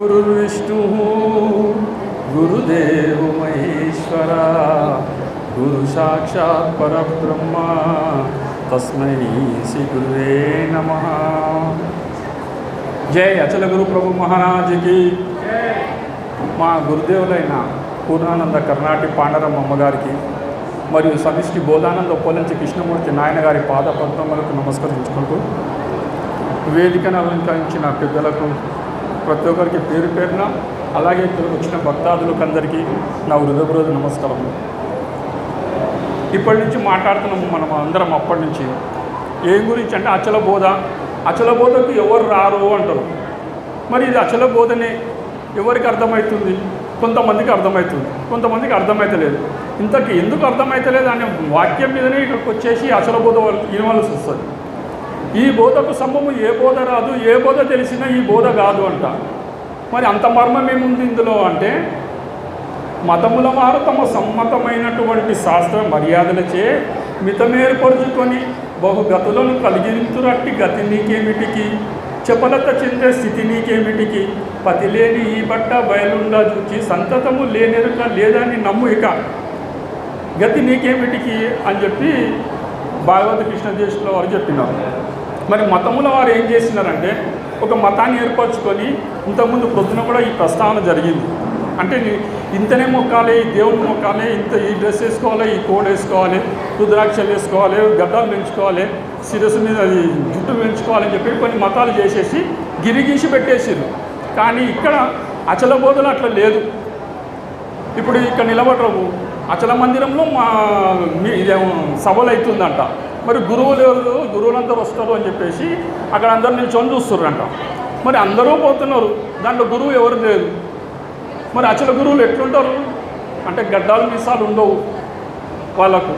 गुरुर्विष्णुः गुरुदेव महेश्वरा गुरु साक्षात् परब्रह्म తస్మై శ్రీ గురువే నమ జై అచల గురు ప్రభు మహారాజుకి మా గురుదేవులైన పూర్ణానంద కర్ణాటి పాండరమ్మ అమ్మగారికి మరియు సమిష్టి బోధానంద పొలంచి కృష్ణమూర్తి నాయన గారి పాద పద్మములకు నమస్కరించుకుంటూ వేదికను అలంకరించిన పెద్దలకు ప్రతి ఒక్కరికి పేరు పేరున అలాగే ఇక్కడికి వచ్చిన భక్తాదులకు అందరికీ నా హృదయపూర్వక నమస్కారం. ఇప్పటి నుంచి మాట్లాడుతున్నాము మనం అందరం అప్పటి నుంచి. ఏం గురించి అంటే అచల బోధ. అచల బోధకు ఎవరు రారు అంటారు. మరి ఇది అచల బోధనే ఎవరికి అర్థమవుతుంది కొంతమందికి అర్థమవుతుంది కొంతమందికి అర్థమవుతలేదు ఇంతకు ఎందుకు అర్థమవుతలేదు అనే వాక్యం మీదనే ఇక్కడికి వచ్చేసి అచల బోధ ఇవ్వాల్సి వస్తుంది. ఈ బోధకు సమము ఏ బోధ రాదు ఏ బోధ తెలిసినా ఈ బోధ కాదు అంట. మరి అంత మర్మం ఏముంది ఇందులో అంటే మతముల వారు తమ సమ్మతమైనటువంటి శాస్త్ర మర్యాదలచే మితమేర్పరుచుకొని బహుగతులను కలిగించురట్టి గతి నీకేమిటికి? చపలత చెందే స్థితి నీకేమిటికి? పతి లేని ఈ బట్ట బయలుండా చూచి సంతతము లేనెరుక లేదని నమ్ము ఇక. గతి నీకేమిటికి? అని చెప్పి భాగవత కృష్ణ దేశంలో వారు చెప్పినారు. మరి మతముల వారు ఏం చేసినారంటే ఒక మతాన్ని ఏర్పరచుకొని ఇంతకుముందు ప్రొద్దున కూడా ఈ ప్రస్తావన జరిగింది. అంటే ఇంతనే మొక్కాలి ఈ దేవుని మొక్కాలి ఇంత ఈ డ్రెస్ వేసుకోవాలి ఈ కోడ్ వేసుకోవాలి రుద్రాక్షలు వేసుకోవాలి గడ్డాలు పెంచుకోవాలి శిరస్సు మీద అది జుట్టు పెంచుకోవాలని చెప్పి కొన్ని మతాలు చేసేసి గిరిగీసి పెట్టేసారు కానీ ఇక్కడ అచల బోధలు అట్లా లేదు. ఇప్పుడు ఇక్కడ నిలబడరు అచల మందిరంలో మా మీ ఇదేమో సభలు అవుతుందంట మరి గురువులు ఎవరు? గురువులందరూ వస్తారు అని చెప్పేసి అక్కడ అందరు నిల్చొని చూస్తున్నారంట మరి అందరూ పోతున్నారు. దాంట్లో గురువు ఎవరు లేదు మరి అచల గురువులు ఎట్లుంటారు? అంటే గడ్డాలు మీసాలు ఉండవు వాళ్ళకు.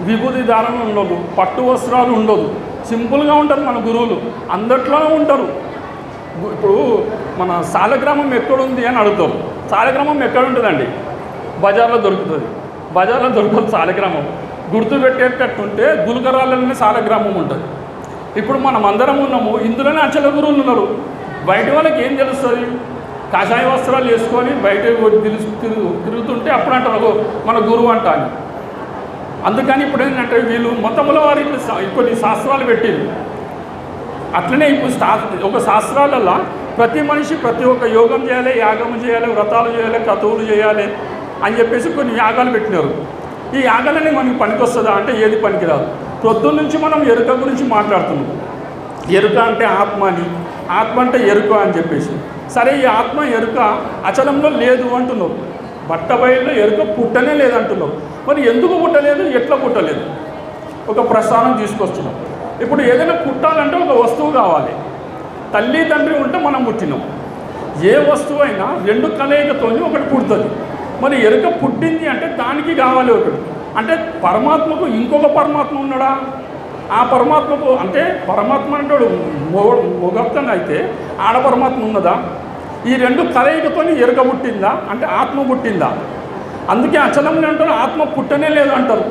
విభూతి దానం ఉండదు. పట్టు వస్త్రాలు ఉండదు. సింపుల్గా ఉంటారు మన గురువులు. అందట్లోనే ఉంటారు. ఇప్పుడు మన సాలగ్రామం ఎక్కడుంది అని అడుగుతాం సాలగ్రామం ఎక్కడ ఉంటుందండి బజార్లో దొరుకుతుంది. బజార్లో దొరకదు సాలగ్రామం. గుర్తు గులకరాళ్ళనే సాలగ్రామం ఉంటుంది. ఇప్పుడు మనం అందరం ఉన్నాము ఇందులోనే అచల గురువులు ఉన్నారు. బయట వాళ్ళకి ఏం తెలుస్తుంది? కాషాయ వస్త్రాలు వేసుకొని బయట తిరుగు తిరుగు తిరుగుతుంటే అప్పుడు అంటారు మన గురువు అంట అని. అందుకని ఇప్పుడు ఏంటంటే వీళ్ళు మొత్తముల వారి కొన్ని శాస్త్రాలు పెట్టింది అట్లనే ఇప్పుడు ఒక శాస్త్రాలలో ప్రతి మనిషి ప్రతి ఒక్క యోగం చేయాలి యాగం చేయాలి వ్రతాలు చేయాలి కథవులు చేయాలి అని చెప్పేసి కొన్ని యాగాలు పెట్టినారు. ఈ యాగాలని మనకి పనికొస్తుందా అంటే ఏది పనికిరాదు. ప్రొద్దున్న నుంచి మనం ఎరుక గురించి మాట్లాడుతున్నాం. ఎరుక అంటే ఆత్మ అని. ఆత్మ అంటే ఎరుక అని చెప్పేసి. సరే ఈ ఆత్మ ఎరుక అచలంలో లేదు అంటున్నావు బట్ట బయలులో ఎరుక పుట్టనే లేదంటున్నావు మరి ఎందుకు పుట్టలేదు? ఎట్లా పుట్టలేదు? ఒక ప్రస్థానం తీసుకొస్తున్నాం. ఇప్పుడు ఏదైనా పుట్టాలంటే ఒక వస్తువు కావాలి. తల్లి తండ్రి ఉంటే మనం పుట్టినాం. ఏ వస్తువు అయినా రెండు కలయికతోనే ఒకటి పుడుతుంది. మరి ఎరుక పుట్టింది అంటే దానికి కావాలి ఒకటి. అంటే పరమాత్మకు ఇంకొక పరమాత్మ ఉన్నాడా? ఆ పరమాత్మకు అంటే పరమాత్మ అంటాడు మొగ అయితే ఆడ పరమాత్మ ఉన్నదా? ఈ రెండు కలయికతోని ఎరుక పుట్టిందా? అంటే ఆత్మ పుట్టిందా? అందుకే అచలంలో అంటారు ఆత్మ పుట్టనే లేదు అంటారు.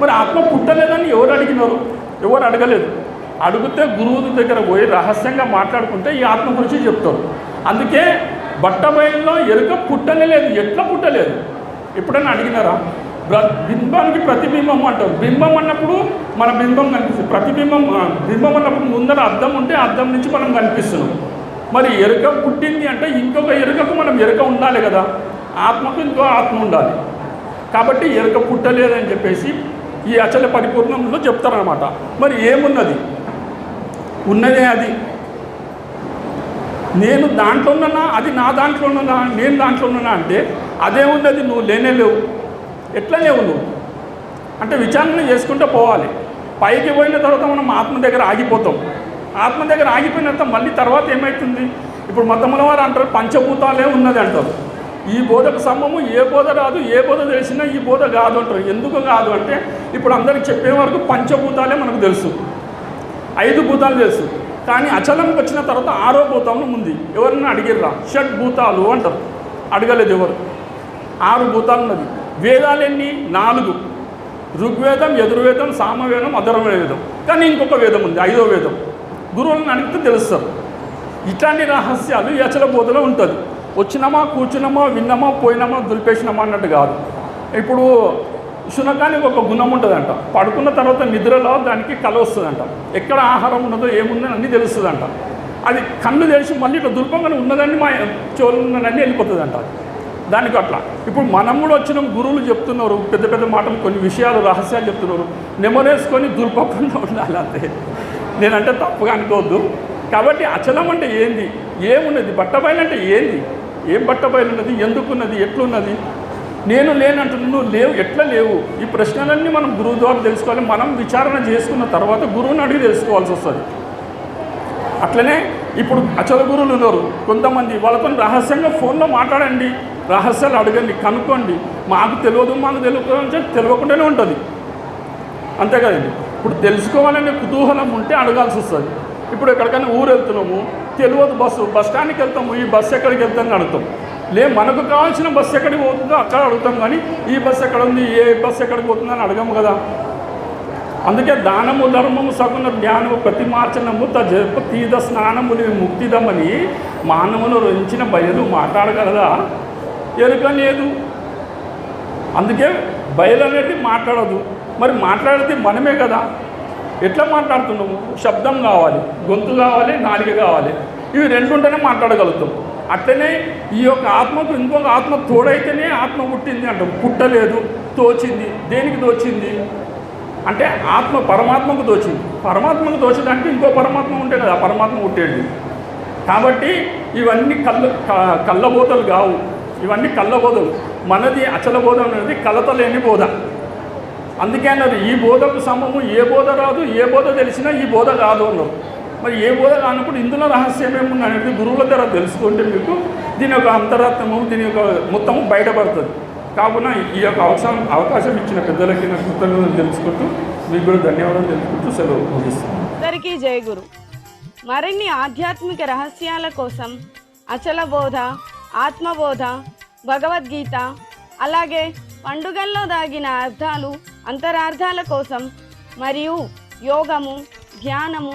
మరి ఆత్మ పుట్టలేదని ఎవరు అడిగినారు? ఎవరు అడగలేదు. అడిగితే గురువు దగ్గర పోయి రహస్యంగా మాట్లాడుకుంటే ఈ ఆత్మ గురించి చెప్తారు. అందుకే బట్టబయల్లో ఎరుక పుట్టనే లేదు ఎట్లా పుట్టలేదు? ఎప్పుడైనా అడిగినారా? బింబానికి ప్రతిబింబం అంటారు. బింబం అన్నప్పుడు మన బింబం కనిపిస్తుంది. ప్రతిబింబం బింబం అన్నప్పుడు ముందర అద్దం ఉంటే అద్దం నుంచి మనం కనిపిస్తున్నాం. మరి ఎరుక పుట్టింది అంటే ఇంకొక ఎరుకకు మనం ఎరుక ఉండాలి కదా. ఆత్మకు ఇంకో ఆత్మ ఉండాలి. కాబట్టి ఎరుక పుట్టలేదని చెప్పేసి ఈ అచల పరిపూర్ణంలో చెప్తారనమాట మరి ఏమున్నది? ఉన్నదే అది. నేను దాంట్లో ఉన్నానా? అది నా దాంట్లో ఉన్నానా? నేను దాంట్లో ఉన్నానా అంటే అదే ఉన్నది నువ్వు లేనే లేవు. ఎట్లా లేవు నువ్వు? అంటే విచారణ చేసుకుంటూ పోవాలి. పైకి పోయిన తర్వాత మనం ఆత్మ దగ్గర ఆగిపోతాం. ఆత్మ దగ్గర ఆగిపోయిన తర్వాత మళ్ళీ తర్వాత ఏమవుతుంది ఇప్పుడు మతముల వారు అంటారు పంచభూతాలే ఉన్నది అంటారు. ఈ బోధకు సమ్మము ఏ బోధ రాదు ఏ బోధ తెలిసినా ఈ బోధ కాదు అంటారు. ఎందుకు కాదు అంటే ఇప్పుడు అందరికి చెప్పే వరకు పంచభూతాలే మనకు తెలుసు. ఐదు భూతాలు తెలుసు. కానీ అచలంకి వచ్చిన తర్వాత ఆరో భూతంలో ఉంది. ఎవరన్నా అడిగిర్రా? షడ్ భూతాలు అంటారు. అడగలేదు ఎవరు? ఆరు భూతాలు ఉన్నది. వేదాలు నాలుగు. ఋగ్వేదం యజుర్వేదం సామవేదం అధర్వవేదం. కానీ ఇంకొక వేదం ఉంది ఐదో వేదం. గురువులను అడిగితే తెలుస్తారు. ఇట్లాంటి రహస్యాలు ఈ అచల బోధలో ఉంటుంది. వచ్చినామా కూర్చున్నామా విన్నామా పోయినామా దులిపేసినామా అన్నట్టు కాదు. ఇప్పుడు శునకానికి ఒక గుణం ఉంటుందంట. పడుకున్న తర్వాత నిద్రలో దానికి కళ వస్తుందంట. ఎక్కడ ఆహారం ఉన్నదో ఏముందని అన్నీ తెలుస్తుందంట. అది కన్ను తెలిసి మళ్ళీ ఇట్లా దుర్భంగా ఉన్నదని మా చోలు వెళ్ళిపోతుందంట. దానికి అట్లా. ఇప్పుడు మనం కూడా వచ్చిన గురువులు చెప్తున్నారు పెద్ద పెద్ద మాటలు కొన్ని విషయాలు రహస్యాలు చెప్తున్నారు. నెమరేసుకొని దుర్భంగా ఉండాలి అంతే. నేనంటే తప్పుగా అనుకోవద్దు. కాబట్టి అచలం అంటే ఏంది? ఏమున్నది? బట్టబయలు అంటే ఏంది? ఏం బట్టబయలు ఉన్నది ఎందుకున్నది? ఎట్లున్నది? నేను లేనంటున్నా నువ్వు లేవు ఎట్లా లేవు? ఈ ప్రశ్నలన్నీ మనం గురువు ద్వారా తెలుసుకోవాలి. మనం విచారణ చేసుకున్న తర్వాత గురువుని అడిగి తెలుసుకోవాల్సి వస్తుంది. అట్లనే ఇప్పుడు అచల గురువులు ఉన్నారు. కొంతమంది వాళ్ళతో రహస్యంగా ఫోన్లో మాట్లాడండి రహస్యాలు అడగండి కనుక్కోండి. మాకు తెలియదు మాకు తెలియదు అంటే తెలియకుండానే ఉంటుంది. అంతే కదండి. ఇప్పుడు తెలుసుకోవాలనే కుతూహలం ఉంటే అడగాల్సి వస్తుంది. ఇప్పుడు ఎక్కడికైనా ఊరు వెళ్తున్నాము తెలియదు బస్సు బస్ స్టాండ్కి వెళ్తాము ఈ బస్సు ఎక్కడికి వెళ్తామని అడుగుతాం. లే మనకు కావాల్సిన బస్సు ఎక్కడికి పోతుందో అక్కడ అడుగుతాం కానీ ఈ బస్సు ఎక్కడ ఉంది ఏ బస్సు ఎక్కడికి పోతుందని అడగము కదా. అందుకే దానము ధర్మము సగుణ జ్ఞానము ప్రతి మార్చనము తజప తీద స్నానముని ముక్తిదమని మానవును రుంచిన బయలు మాట్లాడగలదా? ఎరుక లేదు. అందుకే బయలు అనేది మాట్లాడదు. మరి మాట్లాడితే మనమే కదా. ఎట్లా మాట్లాడుతున్నాము? శబ్దం కావాలి గొంతు కావాలి నాలుక కావాలి. ఇవి రెండు ఉంటేనే మాట్లాడగలుగుతాం. అట్లనే ఈ యొక్క ఆత్మకు ఇంకొక ఆత్మ తోడైతేనే ఆత్మ పుట్టింది అంట. పుట్టలేదు తోచింది. దేనికి తోచింది? అంటే ఆత్మ పరమాత్మకు తోచింది. పరమాత్మకు దోచడానికి ఇంకో పరమాత్మ ఉంటే కదా పరమాత్మ పుట్టేది. కాబట్టి ఇవన్నీ కళ్ళ క- కళ్ళబోధలు కావు. ఇవన్నీ కళ్ళబోధలు మనది అచల బోధ అనేది కలత లేని బోధ. అందుకే అన్నారు ఈ బోధకు సమము ఏ బోధ రాదు ఏ బోధ తెలిసినా ఈ బోధ కాదు అన్నారు మరి ఏ బోధ కానప్పుడు ఇందులో రహస్యం ఏముంది అనేది గురువుల ద్వారా తెలుసుకుంటే మీకు దీని యొక్క అంతరాత్మము దీని యొక్క మొత్తము బయటపడుతుంది. కావున ఈ యొక్క అవసరం అవకాశం ఇచ్చిన పెద్దలకి నా కృతజ్ఞతలు తెలుసుకుంటూ మీకు కూడా ధన్యవాదాలు తెలుసుకుంటూ సెలవు ముగిస్తున్నాను. అందరికీ జయ గురు. మరిన్ని ఆధ్యాత్మిక రహస్యాల కోసం అచల బోధ ఆత్మబోధ భగవద్గీత అలాగే పండుగల్లో దాగిన అర్థాలు అంతరార్థాల కోసం మరియు యోగము ధ్యానము